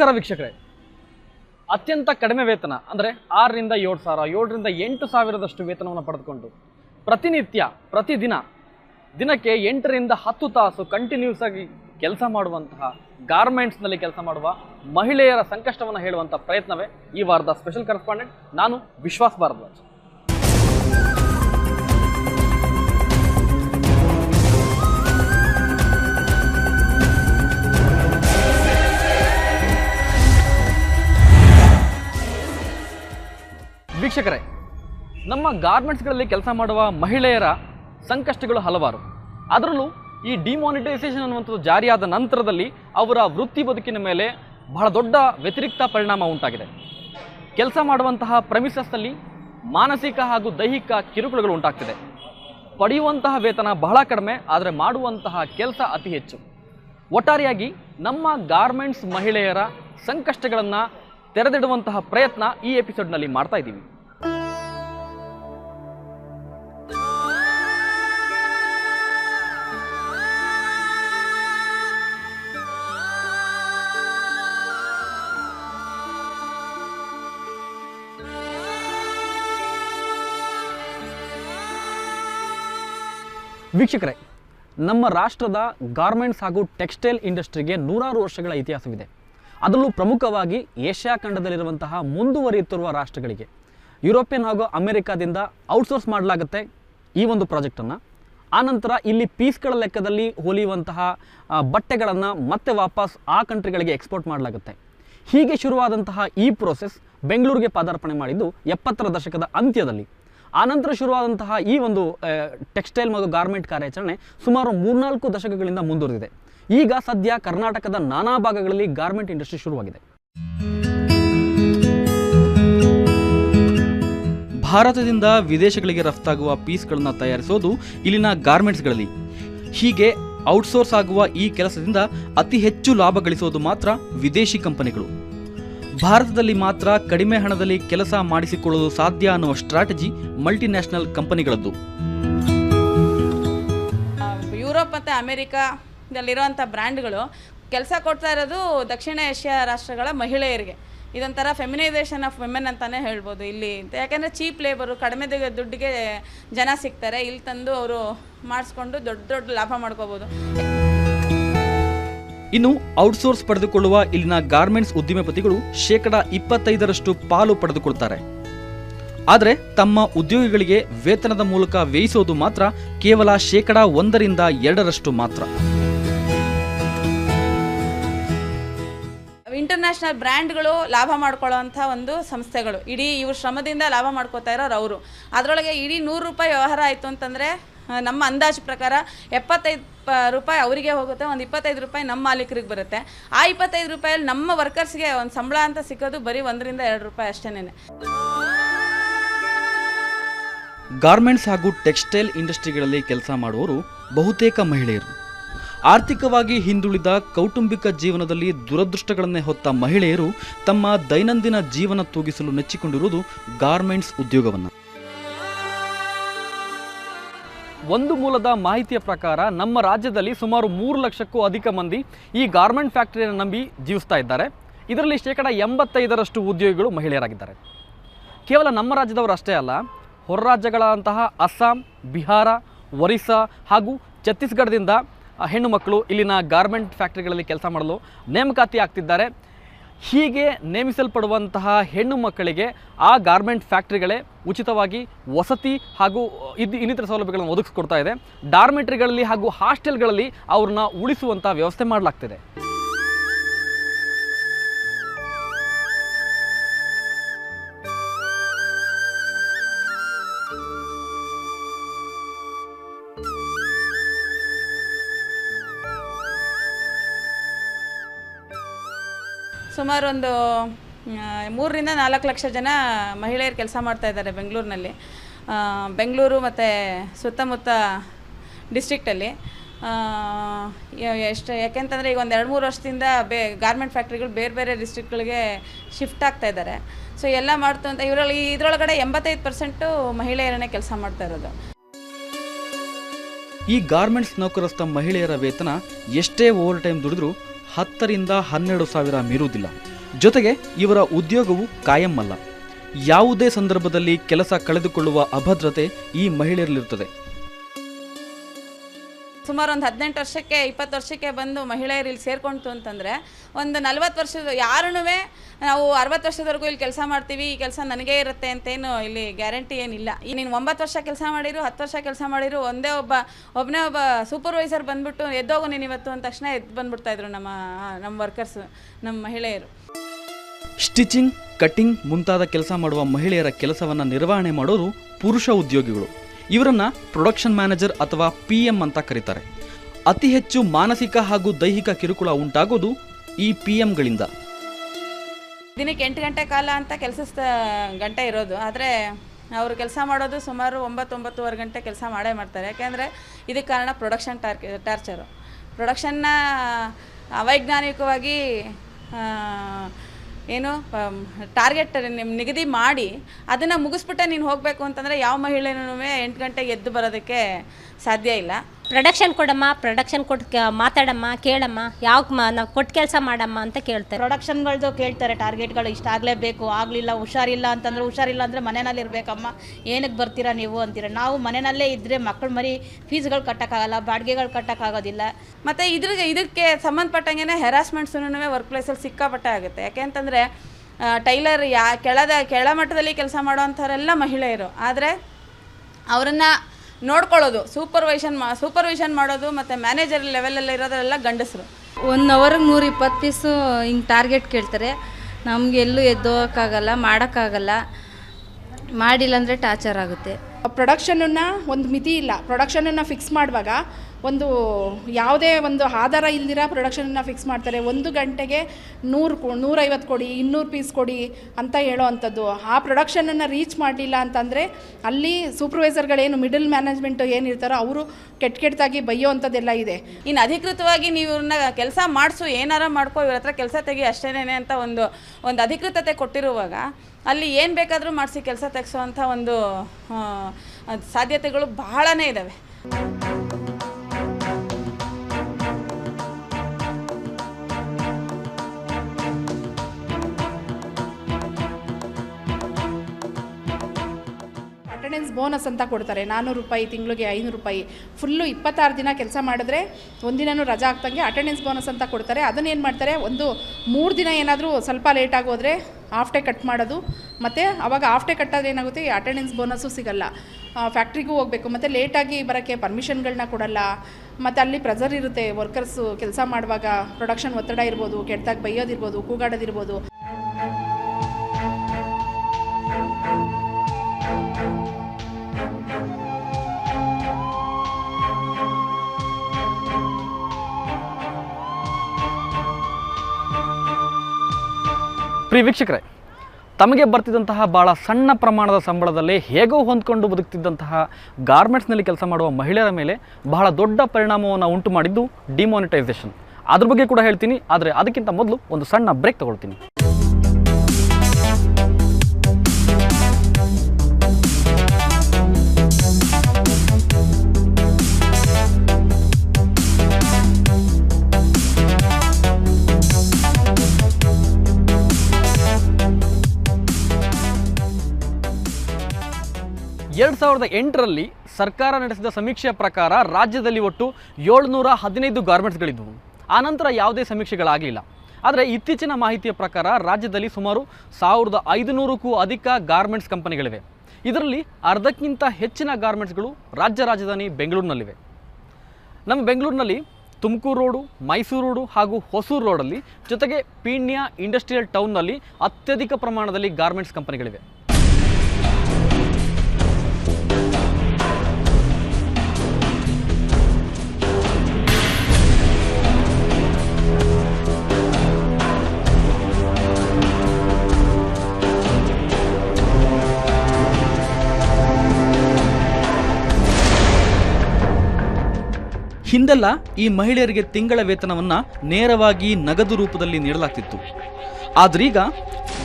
ನಮಸ್ಕಾರ ವೀಕ್ಷಕರೇ. ಅತ್ಯಂತ ಕಡಿಮೆ ವೇತನ, ಅಂದರೆ ಆರರಿಂದ ಏಳು ಸಾವಿರ, ಏಳರಿಂದ ಎಂಟು ಸಾವಿರದಷ್ಟು ವೇತನವನ್ನು ಪಡೆದುಕೊಂಡು ಪ್ರತಿನಿತ್ಯ, ಪ್ರತಿದಿನ, ದಿನಕ್ಕೆ ಎಂಟರಿಂದ ಹತ್ತು ತಾಸು ಕಂಟಿನ್ಯೂಸ್ ಆಗಿ ಕೆಲಸ ಮಾಡುವಂತಹ ಗಾರ್ಮೆಂಟ್ಸ್ನಲ್ಲಿ ಕೆಲಸ ಮಾಡುವ ಮಹಿಳೆಯರ ಸಂಕಷ್ಟವನ್ನು ಹೇಳುವಂಥ ಪ್ರಯತ್ನವೇ ಈ ವಾರದ ಸ್ಪೆಷಲ್ ಕರೆಸ್ಪಾಂಡೆಂಟ್ ನಾನು ವಿಶ್ವಾಸ ಭಾರದ್ವಾಜ್. ವೀಕ್ಷಕರೇ, ನಮ್ಮ ಗಾರ್ಮೆಂಟ್ಸ್ಗಳಲ್ಲಿ ಕೆಲಸ ಮಾಡುವ ಮಹಿಳೆಯರ ಸಂಕಷ್ಟಗಳು ಹಲವಾರು. ಅದರಲ್ಲೂ ಈ ಡಿಮಾನಿಟೈಸೇಷನ್ ಅನ್ನುವಂಥದ್ದು ಜಾರಿಯಾದ ನಂತರದಲ್ಲಿ ಅವರ ವೃತ್ತಿ ಬದುಕಿನ ಮೇಲೆ ಬಹಳ ದೊಡ್ಡ ವ್ಯತಿರಿಕ್ತ ಪರಿಣಾಮ ಉಂಟಾಗಿದೆ. ಕೆಲಸ ಮಾಡುವಂತಹ ಪ್ರಮಿಸಸ್ನಲ್ಲಿ ಮಾನಸಿಕ ಹಾಗೂ ದೈಹಿಕ ಕಿರುಕುಳಗಳು ಉಂಟಾಗ್ತಿದೆ. ಪಡೆಯುವಂತಹ ವೇತನ ಬಹಳ ಕಡಿಮೆ, ಆದರೆ ಮಾಡುವಂತಹ ಕೆಲಸ ಅತಿ ಹೆಚ್ಚು. ಒಟ್ಟಾರೆಯಾಗಿ ನಮ್ಮ ಗಾರ್ಮೆಂಟ್ಸ್ ಮಹಿಳೆಯರ ಸಂಕಷ್ಟಗಳನ್ನು ತೆರೆದಿಡುವಂತಹ ಪ್ರಯತ್ನ ಈ ಎಪಿಸೋಡ್ನಲ್ಲಿ ಮಾಡ್ತಾ ಇದ್ದೀವಿ. ವೀಕ್ಷಕರೇ, ನಮ್ಮ ರಾಷ್ಟ್ರದ ಗಾರ್ಮೆಂಟ್ಸ್ ಹಾಗೂ ಟೆಕ್ಸ್ಟೈಲ್ ಇಂಡಸ್ಟ್ರಿಗೆ ನೂರಾರು ವರ್ಷಗಳ ಇತಿಹಾಸವಿದೆ. ಅದರಲ್ಲೂ ಪ್ರಮುಖವಾಗಿ ಏಷ್ಯಾ ಖಂಡದಲ್ಲಿರುವಂತಹ ಮುಂದುವರಿಯುತ್ತಿರುವ ರಾಷ್ಟ್ರಗಳಿಗೆ. ಯುರೋಪಿಯನ್ ಹಾಗೂ ಅಮೆರಿಕಾದಿಂದ ಔಟ್ಸೋರ್ಸ್ ಮಾಡಲಾಗುತ್ತೆ ಈ ಒಂದು ಪ್ರಾಜೆಕ್ಟನ್ನು. ಆನಂತರ ಇಲ್ಲಿ ಪೀಸ್ಗಳ ಲೆಕ್ಕದಲ್ಲಿ ಹೊಲಿಯುವಂತಹ ಬಟ್ಟೆಗಳನ್ನು ಮತ್ತೆ ವಾಪಸ್ ಆ ಕಂಟ್ರಿಗಳಿಗೆ ಎಕ್ಸ್ಪೋರ್ಟ್ ಮಾಡಲಾಗುತ್ತೆ. ಹೀಗೆ ಶುರುವಾದಂತಹ ಈ ಪ್ರೋಸೆಸ್ ಬೆಂಗಳೂರಿಗೆ ಪಾದಾರ್ಪಣೆ ಮಾಡಿದ್ದು ಎಪ್ಪತ್ತರ ದಶಕದ ಅಂತ್ಯದಲ್ಲಿ. ಆನಂತರ ಶುರುವಾದಂತಹ ಈ ಒಂದು ಟೆಕ್ಸ್ಟೈಲ್ ಮತ್ತು ಗಾರ್ಮೆಂಟ್ ಕಾರ್ಯಾಚರಣೆ ಸುಮಾರು ಮೂರ್ನಾಲ್ಕು ದಶಕಗಳಿಂದ ಮುಂದುವರೆದಿದೆ. ಈಗ ಸದ್ಯ ಕರ್ನಾಟಕದ ನಾನಾ ಭಾಗಗಳಲ್ಲಿ ಗಾರ್ಮೆಂಟ್ ಇಂಡಸ್ಟ್ರಿ ಶುರುವಾಗಿದೆ. ಭಾರತದಿಂದ ವಿದೇಶಗಳಿಗೆ ರಫ್ತಾಗುವ ಪೀಸ್ಗಳನ್ನು ತಯಾರಿಸೋದು ಇಲ್ಲಿನ ಗಾರ್ಮೆಂಟ್ಸ್ಗಳಲ್ಲಿ. ಹೀಗೆ ಔಟ್ಸೋರ್ಸ್ ಆಗುವ ಈ ಕೆಲಸದಿಂದ ಅತಿ ಹೆಚ್ಚು ಲಾಭ ಗಳಿಸೋದು ಮಾತ್ರ ವಿದೇಶಿ ಕಂಪನಿಗಳು. ಭಾರತದಲ್ಲಿ ಮಾತ್ರ ಕಡಿಮೆ ಹಣದಲ್ಲಿ ಕೆಲಸ ಮಾಡಿಸಿಕೊಳ್ಳಲು ಸಾಧ್ಯ ಅನ್ನುವ ಸ್ಟ್ರಾಟಜಿ ಮಲ್ಟಿನ್ಯಾಷನಲ್ ಕಂಪನಿಗಳದ್ದು. ಯುರೋಪ್ ಮತ್ತು ಅಮೇರಿಕಾದಲ್ಲಿರುವಂಥ ಬ್ರ್ಯಾಂಡ್ಗಳು ಕೆಲಸ ಕೊಡ್ತಾ ಇರೋದು ದಕ್ಷಿಣ ಏಷ್ಯಾ ರಾಷ್ಟ್ರಗಳ ಮಹಿಳೆಯರಿಗೆ. ಇದೊಂಥರ ಫೆಮಿನೈಸೇಷನ್ ಆಫ್ ವಿಮೆನ್ ಅಂತಲೇ ಹೇಳ್ಬೋದು ಇಲ್ಲಿ ಯಾಕೆಂದರೆ ಚೀಪ್ ಲೇಬರು ಕಡಿಮೆ ದುಡ್ಡಿಗೆ ಜನ ಸಿಗ್ತಾರೆ. ಇಲ್ಲಿ ತಂದು ಅವರು ಮಾಡಿಸ್ಕೊಂಡು ದೊಡ್ಡ ದೊಡ್ಡ ಲಾಭ ಮಾಡ್ಕೋಬೋದು. ಇನ್ನು ಔಟ್ಸೋರ್ಸ್ ಪಡೆದುಕೊಳ್ಳುವ ಇಲ್ಲಿನ ಗಾರ್ಮೆಂಟ್ಸ್ ಉದ್ದಿಮೆಪತಿಗಳು ಶೇಕಡ ಇಪ್ಪತ್ತೈದರಷ್ಟು ಪಾಲು ಪಡೆದುಕೊಳ್ತಾರೆ. ಆದರೆ ತಮ್ಮ ಉದ್ಯೋಗಿಗಳಿಗೆ ವೇತನದ ಮೂಲಕ ವ್ಯಯಿಸೋದು ಮಾತ್ರ ಕೇವಲ ಶೇಕಡ ಒಂದರಿಂದ ಎರಡರಷ್ಟು ಮಾತ್ರ. ಇಂಟರ್ನ್ಯಾಷನಲ್ ಬ್ರ್ಯಾಂಡ್ಗಳು ಲಾಭ ಮಾಡ್ಕೊಳ್ಳೋವಂಥ ಒಂದು ಸಂಸ್ಥೆಗಳು. ಇಡೀ ಇವ್ರ ಶ್ರಮದಿಂದ ಲಾಭ ಮಾಡ್ಕೋತಾ ಇರೋರು ಅವರು. ಅದರೊಳಗೆ ಇಡೀ ನೂರು ರೂಪಾಯಿ ವ್ಯವಹಾರ ಆಯಿತು ಅಂತಂದರೆ ನಮ್ಮ ಅಂದಾಜು ಪ್ರಕಾರ ಎಪ್ಪತ್ತೈದು ರೂಪಾಯಿ ಅವರಿಗೆ ಹೋಗುತ್ತೆ, ಒಂದು ಇಪ್ಪತ್ತೈದು ರೂಪಾಯಿ ನಮ್ಮ ಮಾಲೀಕರಿಗೆ ಬರುತ್ತೆ. ಆ ಇಪ್ಪತ್ತೈದು ರೂಪಾಯಲ್ಲಿ ನಮ್ಮ ವರ್ಕರ್ಸ್ಗೆ ಒಂದು ಸಂಬಳ ಅಂತ ಸಿಕ್ಕೋದು ಬರೀ ಒಂದರಿಂದ ಎರಡು ರೂಪಾಯಿ ಅಷ್ಟೇನೆ ಗಾರ್ಮೆಂಟ್ಸ್ ಹಾಗೂ ಟೆಕ್ಸ್ಟೈಲ್ ಇಂಡಸ್ಟ್ರಿಗಳಲ್ಲಿ ಕೆಲಸ ಮಾಡುವವರು ಬಹುತೇಕ ಮಹಿಳೆಯರು. ಆರ್ಥಿಕವಾಗಿ ಹಿಂದುಳಿದ ಕೌಟುಂಬಿಕ ಜೀವನದಲ್ಲಿ ದುರದೃಷ್ಟಗಳನ್ನೇ ಹೊತ್ತ ಮಹಿಳೆಯರು ತಮ್ಮ ದೈನಂದಿನ ಜೀವನ ತೂಗಿಸಲು ನೆಚ್ಚಿಕೊಂಡಿರುವುದು ಗಾರ್ಮೆಂಟ್ಸ್ ಉದ್ಯೋಗವನ್ನು. ಒಂದು ಮೂಲದ ಮಾಹಿತಿಯ ಪ್ರಕಾರ ನಮ್ಮ ರಾಜ್ಯದಲ್ಲಿ ಸುಮಾರು ಮೂರು ಲಕ್ಷಕ್ಕೂ ಅಧಿಕ ಮಂದಿ ಈ ಗಾರ್ಮೆಂಟ್ ಫ್ಯಾಕ್ಟರಿಯನ್ನು ನಂಬಿ ಜೀವಿಸ್ತಾ ಇದ್ದಾರೆ. ಇದರಲ್ಲಿ ಶೇಕಡ ಎಂಬತ್ತೈದರಷ್ಟು ಉದ್ಯೋಗಿಗಳು ಮಹಿಳೆಯರಾಗಿದ್ದಾರೆ. ಕೇವಲ ನಮ್ಮ ರಾಜ್ಯದವರು ಅಷ್ಟೇ ಅಲ್ಲ, ಹೊರ ರಾಜ್ಯಗಳಾದಂತಹ ಅಸ್ಸಾಂ, ಬಿಹಾರ, ಒರಿಸ್ಸಾ ಹಾಗೂ ಛತ್ತೀಸ್ಗಢದಿಂದ ಹೆಣ್ಣು ಮಕ್ಕಳು ಇಲ್ಲಿನ ಗಾರ್ಮೆಂಟ್ ಫ್ಯಾಕ್ಟ್ರಿಗಳಲ್ಲಿ ಕೆಲಸ ಮಾಡಲು ನೇಮಕಾತಿ ಆಗ್ತಿದ್ದಾರೆ. ಹೀಗೆ ನೇಮಿಸಲ್ಪಡುವಂತಹ ಹೆಣ್ಣು ಮಕ್ಕಳಿಗೆ ಆ ಗಾರ್ಮೆಂಟ್ ಫ್ಯಾಕ್ಟ್ರಿಗಳೇ ಉಚಿತವಾಗಿ ವಸತಿ ಹಾಗೂ ಇದು, ಇನ್ನಿತರ ಸೌಲಭ್ಯಗಳನ್ನು ಒದಗಿಸ್ಕೊಡ್ತಾ ಇದೆ. ಡಾರ್ಮೆಟ್ರಿಗಳಲ್ಲಿ ಹಾಗೂ ಹಾಸ್ಟೆಲ್ಗಳಲ್ಲಿ ಅವ್ರನ್ನ ಉಳಿಸುವಂಥ ವ್ಯವಸ್ಥೆ ಮಾಡಲಾಗ್ತಿದೆ. ಸುಮಾರು ಒಂದು ಮೂರರಿಂದ ನಾಲ್ಕು ಲಕ್ಷ ಜನ ಮಹಿಳೆಯರು ಕೆಲಸ ಮಾಡ್ತಾ ಇದ್ದಾರೆ ಬೆಂಗಳೂರಿನಲ್ಲಿ. ಬೆಂಗಳೂರು ಮತ್ತು ಸುತ್ತಮುತ್ತ ಡಿಸ್ಟ್ರಿಕ್ಟಲ್ಲಿ ಎಷ್ಟು, ಯಾಕೆಂತಂದರೆ ಈಗ ಒಂದು ಎರಡು ಮೂರು ವರ್ಷದಿಂದ ಬೇ ಗಾರ್ಮೆಂಟ್ ಫ್ಯಾಕ್ಟ್ರಿಗಳು ಬೇರೆ ಬೇರೆ ಡಿಸ್ಟ್ರಿಕ್ಟ್ಗಳಿಗೆ ಶಿಫ್ಟ್ ಆಗ್ತಾ ಇದ್ದಾರೆ. ಸೊ ಎಲ್ಲ ಮಾಡ್ತು ಅಂತ ಇವರಲ್ಲಿ, ಇದರೊಳಗಡೆ ಎಂಬತ್ತೈದು ಪರ್ಸೆಂಟು ಮಹಿಳೆಯರನ್ನೇ ಕೆಲಸ ಮಾಡ್ತಾ ಇರೋದು. ಈ ಗಾರ್ಮೆಂಟ್ಸ್ ನೌಕರಸ್ಥ ಮಹಿಳೆಯರ ವೇತನ ಎಷ್ಟೇ ಓವರ್ ಟೈಮ್ ದುಡಿದ್ರೂ ಹತ್ತರಿಂದ ಹನ್ನೆರಡು ಸಾವಿರ ಮೀರುವುದಿಲ್ಲ. ಜೊತೆಗೆ ಇವರ ಉದ್ಯೋಗವು ಕಾಯಂ ಅಲ್ಲ. ಯಾವುದೇ ಸಂದರ್ಭದಲ್ಲಿ ಕೆಲಸ ಕಳೆದುಕೊಳ್ಳುವ ಅಭದ್ರತೆ ಈ ಮಹಿಳೆಯರಲ್ಲಿರುತ್ತದೆ. ಸುಮಾರು ಒಂದು ಹದಿನೆಂಟು ವರ್ಷಕ್ಕೆ, ಇಪ್ಪತ್ತು ವರ್ಷಕ್ಕೆ ಬಂದು ಮಹಿಳೆಯರು ಇಲ್ಲಿ ಸೇರ್ಕೊಂತು ಅಂತಂದರೆ, ಒಂದು ನಲ್ವತ್ತು ವರ್ಷದ ಯಾರೂ ನಾವು ಅರವತ್ತು ವರ್ಷದವರೆಗೂ ಇಲ್ಲಿ ಕೆಲಸ ಮಾಡ್ತೀವಿ, ಈ ಕೆಲಸ ನನಗೇ ಇರುತ್ತೆ ಅಂತೇನು ಇಲ್ಲಿ ಗ್ಯಾರಂಟಿ ಏನಿಲ್ಲ. ಈ ನೀನು ಒಂಬತ್ತು ವರ್ಷ ಕೆಲಸ ಮಾಡಿರು, ಹತ್ತು ವರ್ಷ ಕೆಲಸ ಮಾಡಿರು, ಒಂದೇ ಒಬ್ಬ ಒಬ್ಬನೇ ಒಬ್ಬ ಸೂಪರ್ವೈಸರ್ ಬಂದುಬಿಟ್ಟು ಎದ್ದೋಗು ನೀನು ಇವತ್ತು ಅಂದ ತಕ್ಷಣ ಎದ್ದು ಬಂದುಬಿಡ್ತಾಯಿದ್ರು ನಮ್ಮ ನಮ್ಮ ವರ್ಕರ್ಸ್ ನಮ್ಮ ಮಹಿಳೆಯರು. ಸ್ಟಿಚಿಂಗ್ ಕಟ್ಟಿಂಗ್ ಮುಂತಾದ ಕೆಲಸ ಮಾಡುವ ಮಹಿಳೆಯರ ಕೆಲಸವನ್ನು ನಿರ್ವಹಣೆ ಮಾಡೋರು ಪುರುಷ ಉದ್ಯೋಗಿಗಳು. ಇವರನ್ನ ಪ್ರೊಡಕ್ಷನ್ ಮ್ಯಾನೇಜರ್ ಅಥವಾ ಪಿ ಎಂ ಅಂತ ಕರೀತಾರೆ. ಅತಿ ಹೆಚ್ಚು ಮಾನಸಿಕ ಹಾಗೂ ದೈಹಿಕ ಕಿರುಕುಳ ಉಂಟಾಗೋದು ಈ ಪಿ ಎಂಗಳಿಂದ ದಿನಕ್ಕೆ ಎಂಟು ಗಂಟೆ ಕಾಲ ಅಂತ ಕೆಲಸ ಗಂಟೆ ಇರೋದು. ಆದರೆ ಅವರು ಕೆಲಸ ಮಾಡೋದು ಸುಮಾರು ಒಂಬತ್ತು ಒಂಬತ್ತುವರೆ ಗಂಟೆ ಕೆಲಸ ಮಾಡೇ ಮಾಡ್ತಾರೆ. ಯಾಕೆಂದರೆ ಇದಕ್ಕೆ ಕಾರಣ ಪ್ರೊಡಕ್ಷನ್ ಟಾರ್ಕ್, ಟಾರ್ಚರು. ಪ್ರೊಡಕ್ಷನ್ನ ಅವೈಜ್ಞಾನಿಕವಾಗಿ ಏನು ಟಾರ್ಗೆಟ್ ನಿಮ್ಮ ನಿಗದಿ ಮಾಡಿ ಅದನ್ನು ಮುಗಿಸ್ಬಿಟ್ಟೆ ನೀನು ಹೋಗಬೇಕು ಅಂತಂದರೆ ಯಾವ ಮಹಿಳೆನೂ ಎಂಟು ಗಂಟೆಗೆ ಎದ್ದು ಬರೋದಕ್ಕೆ ಸಾಧ್ಯ ಇಲ್ಲ. ಪ್ರೊಡಕ್ಷನ್ ಕೊಡಮ್ಮ ಪ್ರೊಡಕ್ಷನ್ ಕೊಟ್ಟು ಮಾತಾಡಮ್ಮ ಕೇಳಮ್ಮ ಯಾವ ನಾವು ಕೊಟ್ಟು ಕೆಲಸ ಮಾಡಮ್ಮ ಅಂತ ಕೇಳ್ತಾರೆ. ಪ್ರೊಡಕ್ಷನ್ಗಳದ್ದು ಕೇಳ್ತಾರೆ ಟಾರ್ಗೆಟ್ಗಳು ಇಷ್ಟ ಆಗಲೇಬೇಕು ಆಗಲಿಲ್ಲ ಹುಷಾರಿಲ್ಲ ಅಂತಂದ್ರೆ ಹುಷಾರಿಲ್ಲ ಅಂದರೆ ಮನೆಯಲ್ಲಿ ಇರಬೇಕಮ್ಮ. ಏನಕ್ಕೆ ಬರ್ತೀರಾ ನೀವು ಅಂತೀರ. ನಾವು ಮನೆಯಲ್ಲೇ ಇದ್ದರೆ ಮಕ್ಕಳು ಮರಿ ಫೀಸ್ಗಳು ಕಟ್ಟೋಕ್ಕಾಗಲ್ಲ ಬಾಡಿಗೆಗಳು ಕಟ್ಟೋಕ್ಕಾಗೋದಿಲ್ಲ. ಮತ್ತು ಇದ್ರ ಇದಕ್ಕೆ ಸಂಬಂಧಪಟ್ಟಂಗೆ ಹೆರಾಸ್ಮೆಂಟ್ಸೂ ವರ್ಕ್ ಪ್ಲೇಸಲ್ಲಿ ಸಿಕ್ಕಾಪಟ್ಟೆ ಆಗುತ್ತೆ. ಯಾಕೆಂತಂದರೆ ಟೈಲರ್ ಯಾ ಕೆಳದ ಕೆಳಮಟ್ಟದಲ್ಲಿ ಕೆಲಸ ಮಾಡೋವಂಥವರೆಲ್ಲ ಮಹಿಳೆಯರು. ಆದರೆ ಅವರನ್ನು ನೋಡ್ಕೊಳ್ಳೋದು ಸೂಪರ್ವೈಷನ್ ಮಾ ಸೂಪರ್ವಿಷನ್ ಮಾಡೋದು ಮತ್ತು ಮ್ಯಾನೇಜರ್ ಲೆವೆಲಲ್ಲಿ ಇರೋದರೆಲ್ಲ ಗಂಡಸರು. ಒನ್ ಅವರ್ಗೆ ನೂರ ಇಪ್ಪತ್ತು ಪೀಸು ಹಿಂಗೆ ಟಾರ್ಗೆಟ್ ಕೇಳ್ತಾರೆ. ನಮ್ಗೆ ಎಲ್ಲೂ ಎದ್ದೋಗೋಕ್ಕಾಗಲ್ಲ ಮಾಡೋಕ್ಕಾಗಲ್ಲ. ಮಾಡಿಲ್ಲ ಅಂದರೆ ಟಾರ್ಚರ್ ಆಗುತ್ತೆ. ಪ್ರೊಡಕ್ಷನನ್ನು ಒಂದು ಮಿತಿ ಇಲ್ಲ. ಪ್ರೊಡಕ್ಷನನ್ನು ಫಿಕ್ಸ್ ಮಾಡುವಾಗ ಒಂದು ಯಾವುದೇ ಒಂದು ಆಧಾರ ಇಲ್ದಿರ ಪ್ರೊಡಕ್ಷನನ್ನು ಫಿಕ್ಸ್ ಮಾಡ್ತಾರೆ. ಒಂದು ಗಂಟೆಗೆ ನೂರು ಕೊ ನೂರೈವತ್ತು ಕೊಡಿ ಇನ್ನೂರು ಪೀಸ್ ಕೊಡಿ ಅಂತ ಹೇಳೋ ಅಂಥದ್ದು ಆ ಪ್ರೊಡಕ್ಷನನ್ನು ರೀಚ್ ಮಾಡಲಿಲ್ಲ ಅಂತಂದರೆ ಅಲ್ಲಿ ಸೂಪರ್ವೈಸರ್ಗಳೇನು ಮಿಡಲ್ ಮ್ಯಾನೇಜ್ಮೆಂಟ್ ಏನಿರ್ತಾರೋ ಅವರು ಕೆಟ್ಟ ಕೆಟ್ಟದಾಗಿ ಬೈಯೋ ಅಂಥದ್ದೆಲ್ಲ ಇದೆ. ಇನ್ನು ಅಧಿಕೃತವಾಗಿ ನೀವು ಇವ್ರನ್ನ ಕೆಲಸ ಮಾಡಿಸು ಏನಾರ ಮಾಡ್ಕೋ ಇವ್ರ ಹತ್ರ ಕೆಲಸ ತೆಗಿ ಅಷ್ಟೇನೇ ಅಂತ ಒಂದು ಒಂದು ಅಧಿಕೃತತೆ ಕೊಟ್ಟಿರುವಾಗ ಅಲ್ಲಿ ಏನು ಬೇಕಾದರೂ ಮಾಡಿಸಿ ಕೆಲಸ ತೆಗೆಸೋವಂಥ ಒಂದು ಆ, ಅದ್ ಸಾಧ್ಯತೆಗಳು ಬಹಳನೇ ಇದ್ದಾವೆ ಬೋನಸ್ ಅಂತ ಕೊಡ್ತಾರೆ. ನಾನ್ನೂರು ರೂಪಾಯಿ, ತಿಂಗಳಿಗೆ ಐನೂರು ರೂಪಾಯಿ. ಫುಲ್ಲು ಇಪ್ಪತ್ತಾರು ದಿನ ಕೆಲಸ ಮಾಡಿದ್ರೆ ಒಂದಿನೂ ರಜಾ ಆಗ್ತಂಗೆ ಅಟೆಂಡೆನ್ಸ್ ಬೋನಸ್ ಅಂತ ಕೊಡ್ತಾರೆ. ಅದನ್ನೇನು ಮಾಡ್ತಾರೆ? ಒಂದು ಮೂರು ದಿನ ಏನಾದರೂ ಸ್ವಲ್ಪ ಲೇಟಾಗಿ ಹೋದರೆ ಡೇ ಕಟ್ ಮಾಡೋದು. ಮತ್ತು ಅವಾಗ ಹಾಫ್ ಡೇ ಕಟ್ಟಾದ್ರೆ ಏನಾಗುತ್ತೆ? ಅಟೆಂಡೆನ್ಸ್ ಬೋನಸ್ಸು ಸಿಗಲ್ಲ. ಫ್ಯಾಕ್ಟ್ರಿಗೂ ಹೋಗಬೇಕು. ಮತ್ತು ಲೇಟಾಗಿ ಬರೋಕ್ಕೆ ಪರ್ಮಿಷನ್ಗಳನ್ನ ಕೊಡಲ್ಲ. ಮತ್ತು ಅಲ್ಲಿ ಪ್ರೆಸರ್ ಇರುತ್ತೆ. ವರ್ಕರ್ಸು ಕೆಲಸ ಮಾಡುವಾಗ ಪ್ರೊಡಕ್ಷನ್ ಒತ್ತಡ ಇರ್ಬೋದು ಕೆಟ್ಟದಾಗ ಬೈಯೋದಿರ್ಬೋದು, ಕೂಗಾಡೋದಿರ್ಬೋದು. ಪ್ರಿಯ ವೀಕ್ಷಕರೇ, ತಮಗೆ ಬರ್ತಿದ್ದಂತಹ ಭಾಳ ಸಣ್ಣ ಪ್ರಮಾಣದ ಸಂಬಳದಲ್ಲಿ ಹೇಗೋ ಹೊಂದ್ಕೊಂಡು ಬದುಕ್ತಿದ್ದಂತಹ ಗಾರ್ಮೆಂಟ್ಸ್ನಲ್ಲಿ ಕೆಲಸ ಮಾಡುವ ಮಹಿಳೆಯರ ಮೇಲೆ ಬಹಳ ದೊಡ್ಡ ಪರಿಣಾಮವನ್ನು ಉಂಟು ಮಾಡಿದ್ದು ಡಿಮಾನಿಟೈಸೇಷನ್ ಅದ್ರ ಬಗ್ಗೆ ಕೂಡ ಹೇಳ್ತೀನಿ, ಆದರೆ ಅದಕ್ಕಿಂತ ಮೊದಲು ಒಂದು ಸಣ್ಣ ಬ್ರೇಕ್ ತಗೊಳ್ತೀನಿ. ಎರಡು ಸಾವಿರದ ಎಂಟರಲ್ಲಿ ಸರ್ಕಾರ ನಡೆಸಿದ ಸಮೀಕ್ಷೆಯ ಪ್ರಕಾರ ರಾಜ್ಯದಲ್ಲಿ ಒಟ್ಟು ಏಳ್ನೂರ ಹದಿನೈದು ಗಾರ್ಮೆಂಟ್ಸ್ಗಳಿದ್ದವು ಆನಂತರ ಯಾವುದೇ ಸಮೀಕ್ಷೆಗಳಾಗಲಿಲ್ಲ. ಆದರೆ ಇತ್ತೀಚಿನ ಮಾಹಿತಿಯ ಪ್ರಕಾರ ರಾಜ್ಯದಲ್ಲಿ ಸುಮಾರು ಸಾವಿರದ ಐದುನೂರಕ್ಕೂ ಅಧಿಕ ಗಾರ್ಮೆಂಟ್ಸ್ ಕಂಪನಿಗಳಿವೆ. ಇದರಲ್ಲಿ ಅರ್ಧಕ್ಕಿಂತ ಹೆಚ್ಚಿನ ಗಾರ್ಮೆಂಟ್ಸ್ಗಳು ರಾಜ್ಯ ರಾಜಧಾನಿ ಬೆಂಗಳೂರಿನಲ್ಲಿವೆ. ನಮ್ಮ ಬೆಂಗಳೂರಿನಲ್ಲಿ ತುಮಕೂರು ರೋಡು, ಮೈಸೂರು ರೋಡು ಹಾಗೂ ಹೊಸೂರು ರೋಡಲ್ಲಿ ಜೊತೆಗೆ ಪೀಣ್ಯ ಇಂಡಸ್ಟ್ರಿಯಲ್ ಟೌನ್ನಲ್ಲಿ ಅತ್ಯಧಿಕ ಪ್ರಮಾಣದಲ್ಲಿ ಗಾರ್ಮೆಂಟ್ಸ್ ಕಂಪನಿಗಳಿವೆ. ಹಿಂದೆಲ್ಲ ಈ ಮಹಿಳೆಯರಿಗೆ ತಿಂಗಳ ವೇತನವನ್ನು ನೇರವಾಗಿ ನಗದು ರೂಪದಲ್ಲಿ ನೀಡಲಾಗ್ತಿತ್ತು. ಆದ್ರೀಗ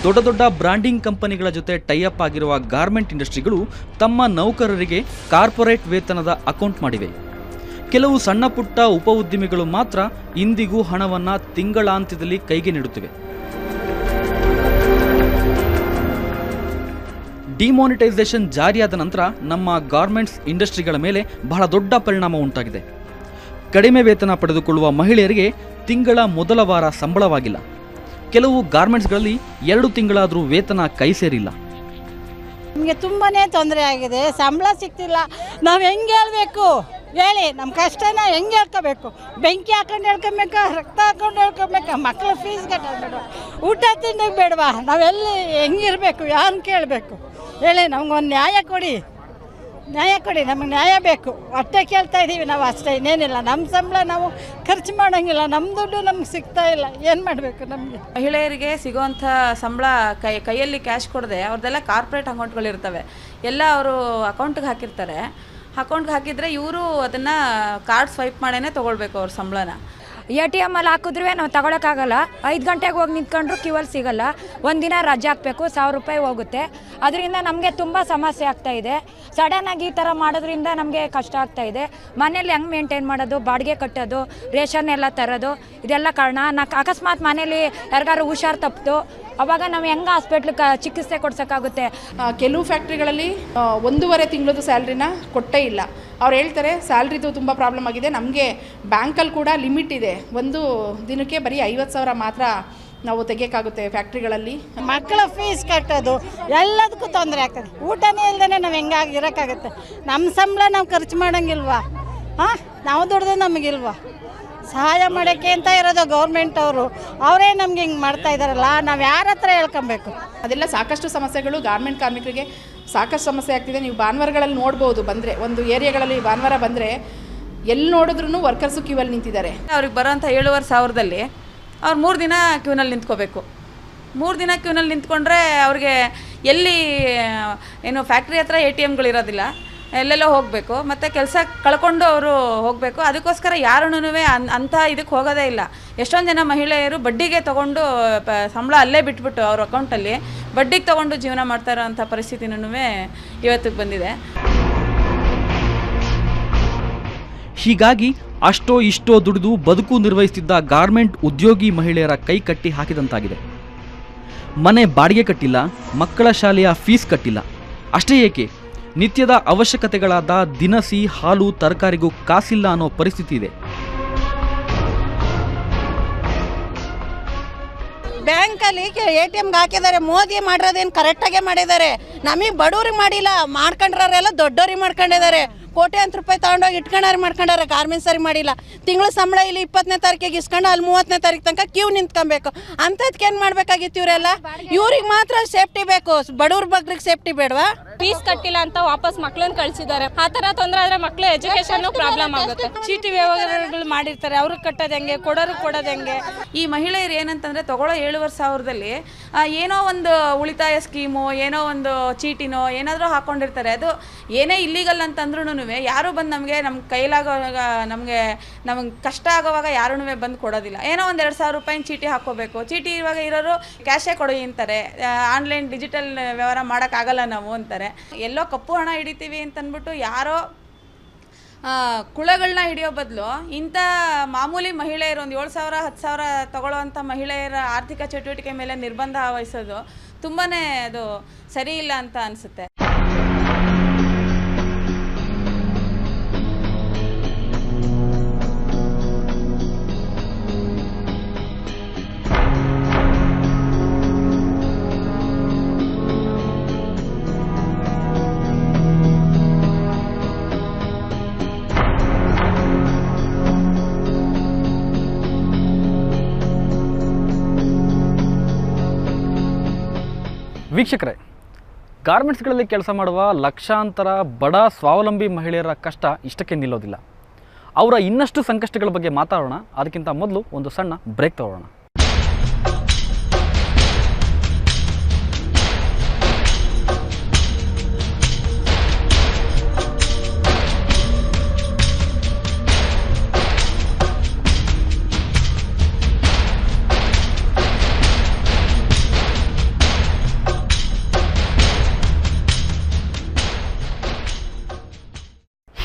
ದೊಡ್ಡ ದೊಡ್ಡ ಬ್ರಾಂಡಿಂಗ್ ಕಂಪನಿಗಳ ಜೊತೆ ಟೈಅಪ್ ಆಗಿರುವ ಗಾರ್ಮೆಂಟ್ ಇಂಡಸ್ಟ್ರಿಗಳು ತಮ್ಮ ನೌಕರರಿಗೆ ಕಾರ್ಪೊರೇಟ್ ವೇತನದ ಅಕೌಂಟ್ ಮಾಡಿವೆ. ಕೆಲವು ಸಣ್ಣ ಪುಟ್ಟ ಉಪ ಉದ್ಯಮಿಗಳು ಮಾತ್ರ ಇಂದಿಗೂ ಹಣವನ್ನು ತಿಂಗಳಾಂತ್ಯದಲ್ಲಿ ಕೈಗೆ ನೀಡುತ್ತಿವೆ. ಡಿಮಾನಿಟೈಸೇಷನ್ ಜಾರಿಯಾದ ನಂತರ ನಮ್ಮ ಗಾರ್ಮೆಂಟ್ಸ್ ಇಂಡಸ್ಟ್ರಿಗಳ ಮೇಲೆ ಬಹಳ ದೊಡ್ಡ ಪರಿಣಾಮ ಉಂಟಾಗಿದೆ. ಕಡಿಮೆ ವೇತನ ಪಡೆದುಕೊಳ್ಳುವ ಮಹಿಳೆಯರಿಗೆ ತಿಂಗಳ ಮೊದಲ ವಾರ ಸಂಬಳವಾಗಿಲ್ಲ. ಕೆಲವು ಗಾರ್ಮೆಂಟ್ಸ್ಗಳಲ್ಲಿ ಎರಡು ತಿಂಗಳಾದರೂ ವೇತನ ಕೈ ಸೇರಿಲ್ಲ. ನಮಗೆ ತುಂಬಾ ತೊಂದರೆ ಆಗಿದೆ. ಸಂಬಳ ಸಿಗ್ತಿಲ್ಲ. ನಾವು ಹೆಂಗೆ ಹೇಳಬೇಕು? ಹೇಳಿ ನಮ್ಮ ಕಷ್ಟನ ಹೆಂಗೆ ಹೇಳ್ಕೋಬೇಕು? ಬೆಂಕಿ ಹಾಕೊಂಡು ಹೇಳ್ಕೊಬೇಕಾ, ರಕ್ತ ಹಾಕೊಂಡು ಹೇಳ್ಕೊಬೇಕಾ ಮಕ್ಕಳ ಫೀಸ್ ಕಟ್ಟೋದು ಊಟ ತಿನ್ನೋಕೆ ಬೇಡವಾ? ನಾವೆಲ್ಲಿ ಹೆಂಗಿರಬೇಕು ಯಾರನ್ನ ಕೇಳಬೇಕು? ಹೇಳಿ, ನಮ್ಗೊಂದು ನ್ಯಾಯ ಕೊಡಿ. ನ್ಯಾಯ ಕೊಡಿ, ನಮಗೆ ನ್ಯಾಯ ಬೇಕು. ಅಷ್ಟೇ ಕೇಳ್ತಾ ಇದ್ದೀವಿ ನಾವು ಅಷ್ಟೇ, ಇನ್ನೇನಿಲ್ಲ. ನಮ್ಮ ಸಂಬಳ ನಾವು ಖರ್ಚು ಮಾಡೋಂಗಿಲ್ಲ ನಮ್ಮ ದುಡ್ಡು ನಮ್ಗೆ ಸಿಗ್ತಾ ಇಲ್ಲ. ಏನು ಮಾಡಬೇಕು ನಮಗೆ? ಮಹಿಳೆಯರಿಗೆ ಸಿಗೋವಂಥ ಸಂಬಳ ಕೈ, ಕೈಯಲ್ಲಿ ಕ್ಯಾಶ್ ಕೊಡದೆ ಅವ್ರದ್ದೆಲ್ಲ ಕಾರ್ಪೊರೇಟ್ ಅಕೌಂಟ್ಗಳಿರ್ತವೆ ಎಲ್ಲ ಅವರು ಅಕೌಂಟ್ಗೆ ಹಾಕಿರ್ತಾರೆ. ಅಕೌಂಟ್ಗೆ ಹಾಕಿದರೆ ಇವರು ಅದನ್ನು ಕಾರ್ಡ್ ಸ್ವೈಪ್ ಮಾಡೇ ತೊಗೊಳ್ಬೇಕು ಅವ್ರ ಸಂಬಳನ. ಎ ಟಿ ಎಂ ಅಲ್ಲಿ ಹಾಕಿದ್ರೂ ನಾವು ತಗೊಳಕ್ಕಾಗಲ್ಲ. ಐದು ಗಂಟೆಗೆ ಹೋಗಿ ನಿಂತ್ಕೊಂಡ್ರು ಕ್ಯೂವಲ್ಲಿ ಸಿಗಲ್ಲ. ಒಂದಿನ ರಜೆ ಹಾಕಬೇಕು, ಸಾವಿರ ರೂಪಾಯಿ ಹೋಗುತ್ತೆ. ಅದರಿಂದ ನಮಗೆ ತುಂಬ ಸಮಸ್ಯೆ ಆಗ್ತಾ ಇದೆ. ಸಡನ್ನಾಗಿ ಈ ಥರ ಮಾಡೋದ್ರಿಂದ ನಮಗೆ ಕಷ್ಟ ಆಗ್ತಾ ಇದೆ. ಮನೇಲಿ ಹೆಂಗೆ ಮೇಂಟೈನ್ ಮಾಡೋದು, ಬಾಡಿಗೆ ಕಟ್ಟೋದು, ರೇಷನ್ ಎಲ್ಲ ತರೋದು, ಇದೆಲ್ಲ ಕಾರಣ. ನಾ ಅಕಸ್ಮಾತ್ ಮನೇಲಿ ಯಾರಿಗಾರು ಹುಷಾರು ತಪ್ಪಿತು ಅವಾಗ ನಾವು ಹೆಂಗೆ ಹಾಸ್ಪಿಟ್ಲಿಗೆ ಚಿಕಿತ್ಸೆ ಕೊಡ್ಸೋಕ್ಕಾಗುತ್ತೆ? ಕೆಲವು ಫ್ಯಾಕ್ಟ್ರಿಗಳಲ್ಲಿ ಒಂದೂವರೆ ತಿಂಗಳದ್ದು ಸ್ಯಾಲ್ರಿನ ಕೊಟ್ಟೇ ಇಲ್ಲ. ಅವ್ರು ಹೇಳ್ತಾರೆ ಸ್ಯಾಲ್ರಿದು ತುಂಬ ಪ್ರಾಬ್ಲಮ್ ಆಗಿದೆ. ನಮಗೆ ಬ್ಯಾಂಕಲ್ಲಿ ಕೂಡ ಲಿಮಿಟ್ ಇದೆ. ಒಂದು ದಿನಕ್ಕೆ ಬರೀ ಐವತ್ತು ಸಾವಿರ ಮಾತ್ರ ನಾವು ತೆಗಿಯೋಕ್ಕಾಗುತ್ತೆ ಫ್ಯಾಕ್ಟ್ರಿಗಳಲ್ಲಿ ಮಕ್ಕಳ ಫೀಸ್ ಕಟ್ಟೋದು ಎಲ್ಲದಕ್ಕೂ ತೊಂದರೆ ಆಗ್ತದೆ. ಊಟನೇ ಇಲ್ದೇ ನಾವು ಹೆಂಗಾಗಿ ಇರೋಕ್ಕಾಗುತ್ತೆ? ನಮ್ಮ ಸಂಬಳ ನಾವು ಖರ್ಚು ಮಾಡೋಂಗಿಲ್ವಾ? ಹಾಂ? ನಾವು ದುಡ್ದು ನಮಗಿಲ್ವಾ? ಸಹಾಯ ಮಾಡೋಕ್ಕೆ ಅಂತ ಇರೋದು ಗೌರ್ಮೆಂಟ್ ಅವರು. ಅವರೇ ನಮ್ಗೆ ಹಿಂಗೆ ಮಾಡ್ತಾ ಇದ್ದಾರಲ್ಲ ನಾವು ಯಾರ ಹತ್ರ ಹೇಳ್ಕೊಬೇಕು? ಅದೆಲ್ಲ ಸಾಕಷ್ಟು ಸಮಸ್ಯೆಗಳು ಗಾರ್ಮೆಂಟ್ ಕಾರ್ಮಿಕರಿಗೆ ಸಾಕಷ್ಟು ಸಮಸ್ಯೆ ಆಗ್ತಿದೆ. ನೀವು ಭಾನುವಾರಗಳಲ್ಲಿ ನೋಡ್ಬೋದು ಬಂದರೆ ಒಂದು ಏರಿಯಾಗಳಲ್ಲಿ ಭಾನುವಾರ ಬಂದರೆ ಎಲ್ಲಿ ನೋಡಿದ್ರೂ ವರ್ಕರ್ಸು ಕ್ಯೂವಲ್ಲಿ ನಿಂತಿದ್ದಾರೆ. ಅವ್ರಿಗೆ ಬರೋಂಥ ಏಳುವರೆ ಸಾವಿರದಲ್ಲಿ ಅವ್ರು ಮೂರು ದಿನ ಕ್ಯೂನಲ್ಲಿ ನಿಂತ್ಕೋಬೇಕು. ಮೂರು ದಿನ ಕ್ಯೂನಲ್ಲಿ ನಿಂತ್ಕೊಂಡ್ರೆ ಅವ್ರಿಗೆ ಎಲ್ಲಿ ಏನು ಫ್ಯಾಕ್ಟ್ರಿ ಹತ್ರ ಎ ಟಿ ಎಮ್ಗಳಿರೋದಿಲ್ಲ ಎಲ್ಲೆಲ್ಲೋ ಹೋಗಬೇಕು. ಮತ್ತು ಕೆಲಸ ಕಳ್ಕೊಂಡು ಅವರು ಹೋಗಬೇಕು. ಅದಕ್ಕೋಸ್ಕರ ಯಾರೂ ಅನ್, ಅಂಥ ಇದಕ್ಕೆ ಹೋಗೋದೇ ಇಲ್ಲ. ಎಷ್ಟೊಂದು ಜನ ಮಹಿಳೆಯರು ಬಡ್ಡಿಗೆ ತೊಗೊಂಡು ಸಂಬಳ ಅಲ್ಲೇ ಬಿಟ್ಬಿಟ್ಟು ಅವ್ರ ಅಕೌಂಟಲ್ಲಿ ಬಡ್ಡಿಗೆ ತೊಗೊಂಡು ಜೀವನ ಮಾಡ್ತಾ ಇರೋವಂಥ ಪರಿಸ್ಥಿತಿನೂ ಇವತ್ತಿಗೆ ಬಂದಿದೆ. ಹೀಗಾಗಿ ಅಷ್ಟೋ ಇಷ್ಟೋ ದುಡಿದು ಬದುಕು ನಿರ್ವಹಿಸುತ್ತಿದ್ದ ಗಾರ್ಮೆಂಟ್ ಉದ್ಯೋಗಿ ಮಹಿಳೆಯರ ಕೈ ಕಟ್ಟಿ ಹಾಕಿದಂತಾಗಿದೆ. ಮನೆ ಬಾಡಿಗೆ ಕಟ್ಟಿಲ್ಲ, ಮಕ್ಕಳ ಶಾಲೆಯ ಫೀಸ್ ಕಟ್ಟಿಲ್ಲ. ಅಷ್ಟೇ ಏಕೆ? ನಿತ್ಯದ ಅವಶ್ಯಕತೆಗಳಾದ ದಿನಸಿ, ಹಾಲು, ತರಕಾರಿಗೂ ಕಾಸಿಲ್ಲ ಅನ್ನೋ ಪರಿಸ್ಥಿತಿ ಇದೆ. ಬ್ಯಾಂಕಲ್ಲಿ ಎ ಟಿ ಎಮ್ಗೆ ಹಾಕಿದ್ದಾರೆ, ಮೋದಿ ಮಾಡಿರೋದೇನು ಕರೆಕ್ಟಾಗೆ ಮಾಡಿದ್ದಾರೆ. ನಮಗೆ ಬಡವ್ರಿಗೆ ಮಾಡಿಲ್ಲ ಮಾಡ್ಕೊಂಡ್ರೆಲ್ಲ ದೊಡ್ಡವ್ರಿಗೆ ಮಾಡ್ಕೊಂಡಿದ್ದಾರೆ. ಕೋಟ್ಯಾಂತರ ರೂಪಾಯಿ ತಗೊಂಡೋಗಿ ಇಟ್ಕೊಂಡಾರ ಮಾಡ್ಕೊಂಡಾರ ಗಾರ್ಮೆಂಟ್ಸ್ ಸರಿ ಮಾಡಿಲ್ಲ. ತಿಂಗಳ ಸಂಬಳ ಇಲ್ಲಿ ಇಪ್ಪತ್ತನೇ ತಾರೀಕಿಗೆ ಇಸ್ಕೊಂಡು ಅಲ್ಲಿ ಮೂವತ್ತನೇ ತಾರೀಕು ತನಕ ಕ್ಯೂ ನಿಂತ್ಕೊಬೇಕು. ಅಂಥದ್ಕೇನು ಮಾಡಬೇಕಾಗಿತ್ತು ಇವರೆಲ್ಲ? ಇವ್ರಿಗೆ ಮಾತ್ರ ಸೇಫ್ಟಿ ಬೇಕು. ಬಡವ್ರ ಬಗ್ರಿಗೆ ಸೇಫ್ಟಿ ಬೇಡವಾ? ಫೀಸ್ ಕಟ್ಟಿಲ್ಲ ಅಂತ ವಾಪಸ್ ಮಕ್ಳನ್ನ ಕಳ್ಸಿದ್ದಾರೆ. ಆ ತರ ತೊಂದರೆ ಆದ್ರೆ ಮಕ್ಳು ಎಜುಕೇಶನ್ ಪ್ರಾಬ್ಲಮ್ ಆಗುತ್ತೆ. ಚೀಟಿ ವ್ಯವಹಾರಗಳು ಮಾಡಿರ್ತಾರೆ. ಅವ್ರಿಗೆ ಕಟ್ಟೋದು ಹೆಂಗೆ? ಕೊಡೋರು ಕೊಡೋದು ಹೆಂಗೆ? ಈ ಮಹಿಳೆಯರು ಏನಂತಂದರೆ ತಗೊಳ್ಳೋ ಏಳುವರೆ ಸಾವಿರದಲ್ಲಿ ಏನೋ ಒಂದು ಉಳಿತಾಯ ಸ್ಕೀಮು ಏನೋ ಒಂದು ಚೀಟಿನೋ ಏನಾದರೂ ಹಾಕ್ಕೊಂಡಿರ್ತಾರೆ ಅದು ಏನೇ ಇಲ್ಲಿಗಲ್ ಅಂತಂದ್ರೂ ಯಾರೂ ಬಂದು ನಮಗೆ ನಮ್ಮ ಕೈಲಾಗೋವಾಗ ನಮಗೆ ನಮಗೆ ಕಷ್ಟ ಆಗೋವಾಗ ಯಾರೂ ಬಂದು ಕೊಡೋದಿಲ್ಲ. ಏನೋ ಒಂದು ಎರಡು ಸಾವಿರ ರೂಪಾಯಿನ ಚೀಟಿ ಹಾಕ್ಕೋಬೇಕು. ಚೀಟಿ ಇವಾಗ ಇರೋರು ಕ್ಯಾಶೇ ಕೊಡಿ ಅಂತಾರೆ. ಆನ್ಲೈನ್ ಡಿಜಿಟಲ್ ವ್ಯವಹಾರ ಮಾಡೋಕ್ಕಾಗಲ್ಲ ನಾವು ಅಂತಾರೆ. ಎಲ್ಲೋ ಕಪ್ಪು ಹಣ ಹಿಡಿತೀವಿ ಅಂತಂದ್ಬಿಟ್ಟು ಯಾರೋ ಕುಳಗಳನ್ನ ಹಿಡಿಯೋ ಬದಲು ಇಂಥ ಮಾಮೂಲಿ ಮಹಿಳೆಯರು ಒಂದು ಏಳು ಸಾವಿರ, ಹತ್ತು ಸಾವಿರ ತಗೊಳ್ಳೋವಂಥ ಮಹಿಳೆಯರ ಆರ್ಥಿಕ ಚಟುವಟಿಕೆ ಮೇಲೆ ನಿರ್ಬಂಧ ವಹಿಸೋದು ತುಂಬಾ ಅದು ಸರಿ ಇಲ್ಲ ಅಂತ ಅನಿಸುತ್ತೆ. ವೀಕ್ಷಕರೇ, ಗಾರ್ಮೆಂಟ್ಸ್ಗಳಲ್ಲಿ ಕೆಲಸ ಮಾಡುವ ಲಕ್ಷಾಂತರ ಬಡ ಸ್ವಾವಲಂಬಿ ಮಹಿಳೆಯರ ಕಷ್ಟ ಇಷ್ಟಕ್ಕೆ ನಿಲ್ಲೋದಿಲ್ಲ. ಅವರ ಇನ್ನಷ್ಟು ಸಂಕಷ್ಟಗಳ ಬಗ್ಗೆ ಮಾತಾಡೋಣ. ಅದಕ್ಕಿಂತ ಮೊದಲು ಒಂದು ಸಣ್ಣ ಬ್ರೇಕ್ ತಗೊಳ್ಳೋಣ.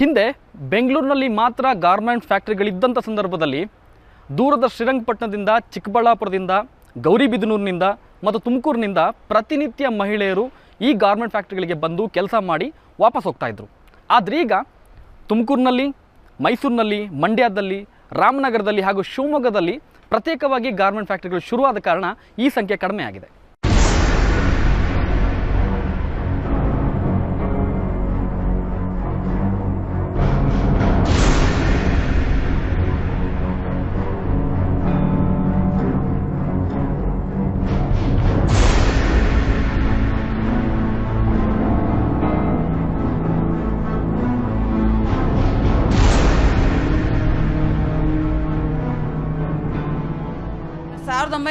ಹಿಂದೆ ಬೆಂಗಳೂರಿನಲ್ಲಿ ಮಾತ್ರ ಗಾರ್ಮೆಂಟ್ ಫ್ಯಾಕ್ಟ್ರಿಗಳಿದ್ದಂಥ ಸಂದರ್ಭದಲ್ಲಿ ದೂರದ ಶ್ರೀರಂಗಪಟ್ಟಣದಿಂದ ಚಿಕ್ಕಬಳ್ಳಾಪುರದಿಂದ, ಗೌರಿಬಿದನೂರಿನಿಂದ ಮತ್ತು ತುಮಕೂರಿನಿಂದ ಪ್ರತಿನಿತ್ಯ ಮಹಿಳೆಯರು ಈ ಗಾರ್ಮೆಂಟ್ ಫ್ಯಾಕ್ಟ್ರಿಗಳಿಗೆ ಬಂದು ಕೆಲಸ ಮಾಡಿ ವಾಪಸ್ ಹೋಗ್ತಾಯಿದ್ರು ಆದರೆ ಈಗ ತುಮಕೂರಿನಲ್ಲಿ, ಮೈಸೂರಿನಲ್ಲಿ, ಮಂಡ್ಯದಲ್ಲಿ, ರಾಮನಗರದಲ್ಲಿ ಹಾಗೂ ಶಿವಮೊಗ್ಗದಲ್ಲಿ ಪ್ರತ್ಯೇಕವಾಗಿ ಗಾರ್ಮೆಂಟ್ ಫ್ಯಾಕ್ಟ್ರಿಗಳು ಶುರುವಾದ ಕಾರಣ ಈ ಸಂಖ್ಯೆ ಕಡಿಮೆ ಆಗಿದೆ.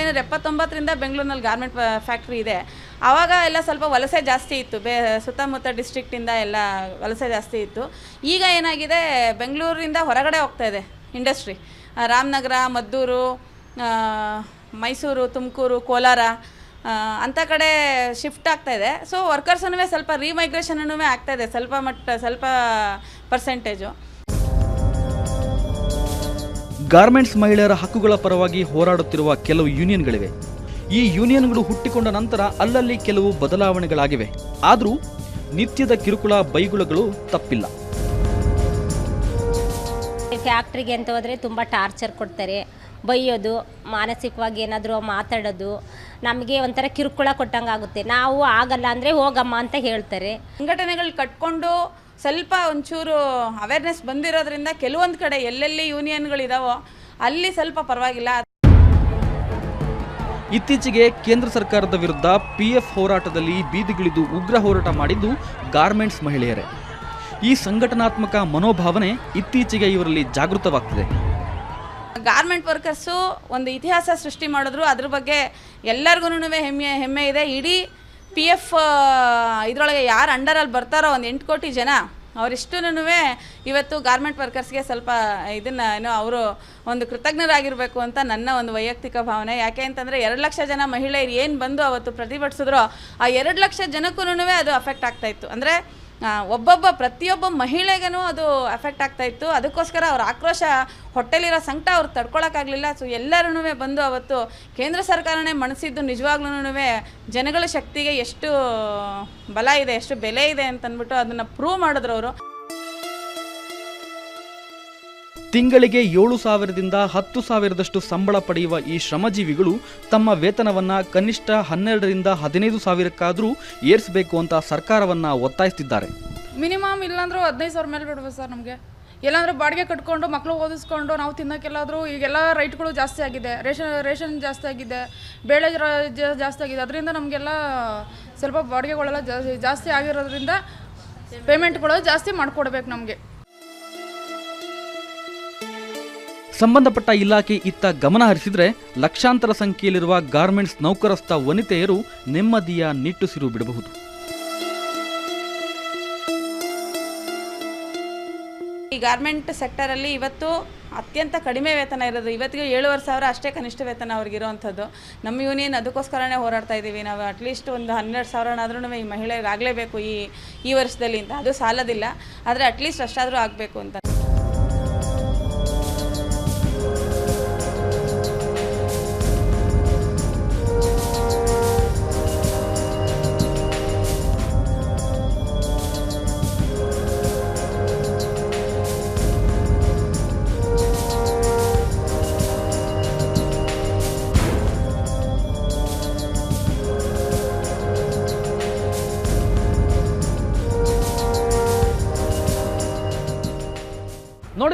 ಒಂಬೈನೂರ ಎಪ್ಪತ್ತೊಂಬತ್ತರಿಂದ ಬೆಂಗಳೂರಿನಲ್ಲಿ ಗಾರ್ಮೆಂಟ್ ಫ್ಯಾಕ್ಟ್ರಿ ಇದೆ. ಆವಾಗ ಎಲ್ಲ ಸ್ವಲ್ಪ ವಲಸೆ ಜಾಸ್ತಿ ಇತ್ತು. ಬೇ, ಸುತ್ತಮುತ್ತ ಡಿಸ್ಟ್ರಿಕ್ಟಿಂದ ಎಲ್ಲ ವಲಸೆ ಜಾಸ್ತಿ ಇತ್ತು. ಈಗ ಏನಾಗಿದೆ, ಬೆಂಗಳೂರಿಂದ ಹೊರಗಡೆ ಹೋಗ್ತಾ ಇದೆ ಇಂಡಸ್ಟ್ರಿ ರಾಮನಗರ, ಮದ್ದೂರು ಮೈಸೂರು, ತುಮಕೂರು, ಕೋಲಾರ ಅಂಥ ಕಡೆ ಶಿಫ್ಟ್ ಆಗ್ತಾ ಇದೆ. ಸೊ ವರ್ಕರ್ಸನ್ನು ಸ್ವಲ್ಪ ರೀಮೈಗ್ರೇಷನೂ ಆಗ್ತಾ ಇದೆ, ಸ್ವಲ್ಪ ಮಟ್ಟ, ಸ್ವಲ್ಪ ಪರ್ಸೆಂಟೇಜು ಗಾರ್ಮೆಂಟ್ಸ್ ಮಹಿಳೆಯರ ಹಕ್ಕುಗಳ ಪರವಾಗಿ ಹೋರಾಡುತ್ತಿರುವ ಕೆಲವು ಯೂನಿಯನ್ಗಳಿವೆ. ಈ ಯೂನಿಯನ್ಗಳು ಹುಟ್ಟಿಕೊಂಡ ನಂತರ ಅಲ್ಲಲ್ಲಿ ಕೆಲವು ಬದಲಾವಣೆಗಳಾಗಿವೆ. ಆದರೂ ನಿತ್ಯದ ಕಿರುಕುಳ ಬೈಗುಳಗಳು ತಪ್ಪಿಲ್ಲ. ಫ್ಯಾಕ್ಟ್ರಿಗೆ ಅಂತ ಹೋದರೆ ತುಂಬ ಟಾರ್ಚರ್ ಕೊಡ್ತಾರೆ. ಬೈಯೋದು ಮಾನಸಿಕವಾಗಿ ಏನಾದರೂ ಮಾತಾಡೋದು ನಮಗೆ ಒಂಥರ ಕಿರುಕುಳ ಕೊಟ್ಟಂಗೆ ಆಗುತ್ತೆ ನಾವು ಆಗಲ್ಲ ಅಂದರೆ ಹೋಗಮ್ಮ ಅಂತ ಹೇಳ್ತಾರೆ. ಸಂಘಟನೆಗಳು ಕಟ್ಕೊಂಡು ಸ್ವಲ್ಪ ಒಂಚೂರು ಅವೇರ್ನೆಸ್ ಬಂದಿರೋದ್ರಿಂದ ಕೆಲವೊಂದು ಕಡೆ ಎಲ್ಲೆಲ್ಲಿ ಯೂನಿಯನ್ಗಳಿದಾವೋ ಅಲ್ಲಿ ಸ್ವಲ್ಪ ಪರವಾಗಿಲ್ಲ. ಇತ್ತೀಚೆಗೆ ಕೇಂದ್ರ ಸರ್ಕಾರದ ವಿರುದ್ಧ ಪಿಎಫ್ ಹೋರಾಟದಲ್ಲಿ ಬೀದಿಗಿಳಿದು ಉಗ್ರ ಹೋರಾಟ ಮಾಡಿದ್ದು ಗಾರ್ಮೆಂಟ್ಸ್ ಮಹಿಳೆಯರೇ. ಈ ಸಂಘಟನಾತ್ಮಕ ಮನೋಭಾವನೆ ಇತ್ತೀಚೆಗೆ ಇವರಲ್ಲಿ ಜಾಗೃತವಾಗ್ತಿದೆ. ಗಾರ್ಮೆಂಟ್ ವರ್ಕರ್ಸು ಒಂದು ಇತಿಹಾಸ ಸೃಷ್ಟಿ ಮಾಡಿದ್ರು. ಅದ್ರ ಬಗ್ಗೆ ಎಲ್ಲರಿಗೂ ಹೆಮ್ಮೆ ಹೆಮ್ಮೆ ಇದೆ. ಇಡೀ ಪಿ ಎಫ್ ಇದರೊಳಗೆ ಯಾರು ಅಂಡರಲ್ಲಿ ಬರ್ತಾರೋ ಒಂದು ಎಂಟು ಕೋಟಿ ಜನ ಅವರಿಷ್ಟುನು ಇವತ್ತು ಗಾರ್ಮೆಂಟ್ ವರ್ಕರ್ಸ್ಗೆ ಸ್ವಲ್ಪ ಇದನ್ನು ಏನೋ ಅವರು ಒಂದು ಕೃತಜ್ಞರಾಗಿರಬೇಕು ಅಂತ ನನ್ನ ಒಂದು ವೈಯಕ್ತಿಕ ಭಾವನೆ. ಯಾಕೆ ಅಂತಂದರೆ ಎರಡು ಲಕ್ಷ ಜನ ಮಹಿಳೆಯರು ಏನು ಬಂದು ಅವತ್ತು ಪ್ರತಿಭಟಿಸಿದ್ರೋ, ಆ ಎರಡು ಲಕ್ಷ ಜನಕ್ಕೂ ಅದು ಅಫೆಕ್ಟ್ ಆಗ್ತಾಯಿತ್ತು ಅಂದರೆ ಒಬ್ಬೊಬ್ಬ ಪ್ರತಿಯೊಬ್ಬ ಮಹಿಳೆಗೂ ಅದು ಎಫೆಕ್ಟ್ ಆಗ್ತಾ ಇತ್ತು. ಅದಕ್ಕೋಸ್ಕರ ಅವ್ರ ಆಕ್ರೋಶ ಹೊಟ್ಟೆಲಿರೋ ಸಂಕಟ ಅವ್ರು ತಡ್ಕೊಳಕ್ಕಾಗಲಿಲ್ಲ. ಸೊ ಎಲ್ಲರೂ ಬಂದು ಅವತ್ತು ಕೇಂದ್ರ ಸರ್ಕಾರನೇ ಮಣಿಸಿದ್ದು ನಿಜವಾಗ್ಲೂ ಜನಗಳ ಶಕ್ತಿಗೆ ಎಷ್ಟು ಬಲ ಇದೆ, ಎಷ್ಟು ಬೆಲೆ ಇದೆ ಅಂತಂದ್ಬಿಟ್ಟು ಅದನ್ನು ಪ್ರೂವ್ ಮಾಡಿದ್ರು ಅವರು. ತಿಂಗಳಿಗೆ ಏಳು ಸಾವಿರದಿಂದ ಹತ್ತು ಸಾವಿರದಷ್ಟು ಸಂಬಳ ಪಡೆಯುವ ಈ ಶ್ರಮಜೀವಿಗಳು ತಮ್ಮ ವೇತನವನ್ನ ಕನಿಷ್ಠ ಹನ್ನೆರಡರಿಂದ ಹದಿನೈದು ಸಾವಿರಕ್ಕಾದರೂ ಏರಿಸಬೇಕು ಅಂತ ಸರ್ಕಾರವನ್ನ ಒತ್ತಾಯಿಸುತ್ತಿದ್ದಾರೆ ಮಿನಿಮಮ್ ಇಲ್ಲಾಂದ್ರೂ ಹದಿನೈದು ಸಾವಿರ ಮೇಲೆ ಬಿಡ್ಬೇಕು ಸರ್ ನಮಗೆ. ಎಲ್ಲಾಂದ್ರೆ ಬಾಡಿಗೆ ಕಟ್ಕೊಂಡು ಮಕ್ಕಳು ಓದಿಸ್ಕೊಂಡು, ನಾವು ತಿನ್ನೋಕ್ಕೆಲ್ಲಾದರೂ ಈಗೆಲ್ಲ ರೈಟ್ಗಳು ಜಾಸ್ತಿ ಆಗಿದೆ. ರೇಷನ್ ರೇಷನ್ ಜಾಸ್ತಿ ಆಗಿದೆ. ಬೇಳೆ ಜಾಸ್ತಿ ಆಗಿದೆ. ಅದರಿಂದ ನಮಗೆಲ್ಲ ಸ್ವಲ್ಪ ಬಾಡಿಗೆಗಳೆಲ್ಲ ಜಾಸ್ತಿ ಆಗಿರೋದ್ರಿಂದ ಪೇಮೆಂಟ್ಗಳು ಜಾಸ್ತಿ ಮಾಡಿಕೊಡ್ಬೇಕು ನಮಗೆ. ಸಂಬಂಧಪಟ್ಟ ಇಲಾಖೆ ಇತ್ತ ಗಮನ ಹರಿಸಿದರೆ ಲಕ್ಷಾಂತರ ಸಂಖ್ಯೆಯಲ್ಲಿರುವ ಗಾರ್ಮೆಂಟ್ಸ್ ನೌಕರಸ್ಥ ವನಿತೆಯರು ನೆಮ್ಮದಿಯ ನಿಟ್ಟುಸಿರು ಬಿಡಬಹುದು. ಈ ಗಾರ್ಮೆಂಟ್ ಸೆಕ್ಟರಲ್ಲಿ ಇವತ್ತು ಅತ್ಯಂತ ಕಡಿಮೆ ವೇತನ ಇರೋದು. ಇವತ್ತಿಗೆ ಏಳುವರೆ ಸಾವಿರ ಅಷ್ಟೇ ಕನಿಷ್ಠ ವೇತನ ಅವ್ರಿಗಿರೋವಂಥದ್ದು ನಮ್ಮ ಯೂನಿಯನ್ ಅದಕ್ಕೋಸ್ಕರನೇ ಹೋರಾಡ್ತಾ ಇದ್ದೀವಿ ನಾವು ಅಟ್ಲೀಸ್ಟ್ ಒಂದು ಹನ್ನೆರಡು ಸಾವಿರನಾದ್ರೂ ಈ ಮಹಿಳೆಗೆ ಆಗಲೇಬೇಕು ಈ ಈ ವರ್ಷದಲ್ಲಿ ಅಂತ. ಅದು ಸಾಲದಿಲ್ಲ. ಆದರೆ ಅಟ್ಲೀಸ್ಟ್ ಅಷ್ಟಾದರೂ ಆಗಬೇಕು ಅಂತ.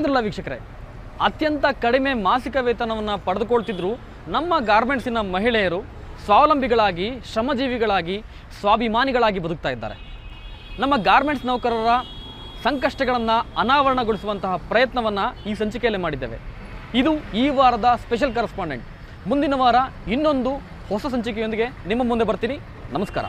ನೋಡಿದ್ರಲ್ಲ ವೀಕ್ಷಕರೇ, ಅತ್ಯಂತ ಕಡಿಮೆ ಮಾಸಿಕ ವೇತನವನ್ನು ಪಡೆದುಕೊಳ್ತಿದ್ರು ನಮ್ಮ ಗಾರ್ಮೆಂಟ್ಸಿನ ಮಹಿಳೆಯರು, ಸ್ವಾವಲಂಬಿಗಳಾಗಿ, ಶ್ರಮಜೀವಿಗಳಾಗಿ, ಸ್ವಾಭಿಮಾನಿಗಳಾಗಿ ಬದುಕ್ತಾ ಇದ್ದಾರೆ. ನಮ್ಮ ಗಾರ್ಮೆಂಟ್ಸ್ ನೌಕರರ ಸಂಕಷ್ಟಗಳನ್ನು ಅನಾವರಣಗೊಳಿಸುವಂತಹ ಪ್ರಯತ್ನವನ್ನು ಈ ಸಂಚಿಕೆಯಲ್ಲಿ ಮಾಡಿದ್ದೇವೆ. ಇದು ಈ ವಾರದ ಸ್ಪೆಷಲ್ ಕರೆಸ್ಪಾಂಡೆಂಟ್. ಮುಂದಿನ ವಾರ ಇನ್ನೊಂದು ಹೊಸ ಸಂಚಿಕೆಯೊಂದಿಗೆ ನಿಮ್ಮ ಮುಂದೆ ಬರ್ತೀನಿ. ನಮಸ್ಕಾರ.